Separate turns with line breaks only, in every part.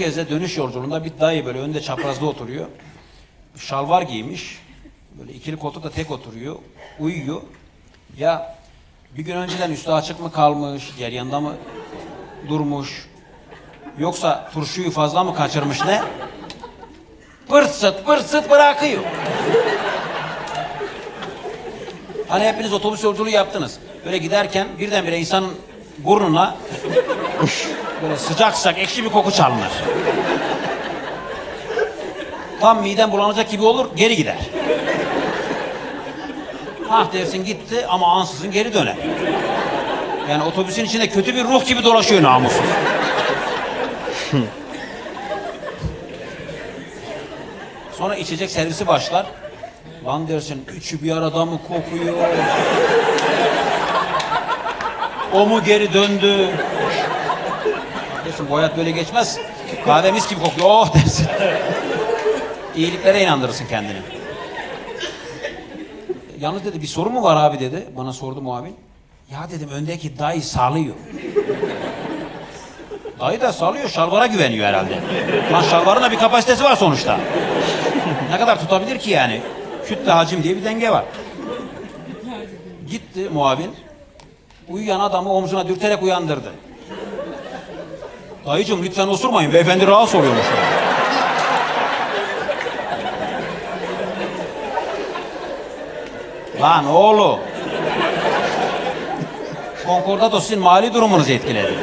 kez de dönüş yolculuğunda bir dayı böyle önde çaprazda oturuyor. Şalvar giymiş. Böyle ikili koltukta tek oturuyor. Uyuyor. Ya bir gün önceden üstü açık mı kalmış, diğer yanında mı durmuş? Yoksa turşuyu fazla mı kaçırmış ne? Pırt sıt pırt sıt bırakıyor. Hani hepiniz otobüs yolculuğu yaptınız. Böyle giderken birdenbire insanın burnuna böyle sıcak sıcak ekşi bir koku çalınır. Tam miden bulanacak gibi olur, geri gider. Ah dersin gitti ama ansızın geri döner. Yani otobüsün içinde kötü bir ruh gibi dolaşıyor namussuz. Sonra içecek servisi başlar. Lan dersin üçü bir arada mı kokuyor? O mu geri döndü? Bu hayat böyle geçmez. Kahve mis gibi kokuyor. Oh dersin. İyiliklere inandırırsın kendini. Yalnız dedi bir soru mu var abi dedi. Bana sordu muavin. Ya dedim öndeki dayı salıyor. Dayı da salıyor şalvara güveniyor herhalde. Lan şalvarın da bir kapasitesi var sonuçta. Ne kadar tutabilir ki yani? Kütle hacim diye bir denge var. Gitti muavin. Uyuyan adamı omzuna dürterek uyandırdı. Dayıcım lütfen osurmayın. Beyefendi rahatsız oluyormuş. Lan oğlum. Konkordato sizin mali durumunuzu etkiledi.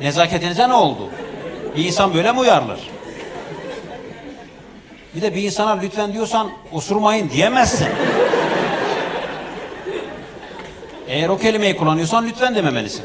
Nezaketinize ne oldu? Bir insan böyle mi uyarılır? Bir de bir insana lütfen diyorsan osurmayın diyemezsin. Eğer o kelimeyi kullanıyorsan lütfen dememelisin.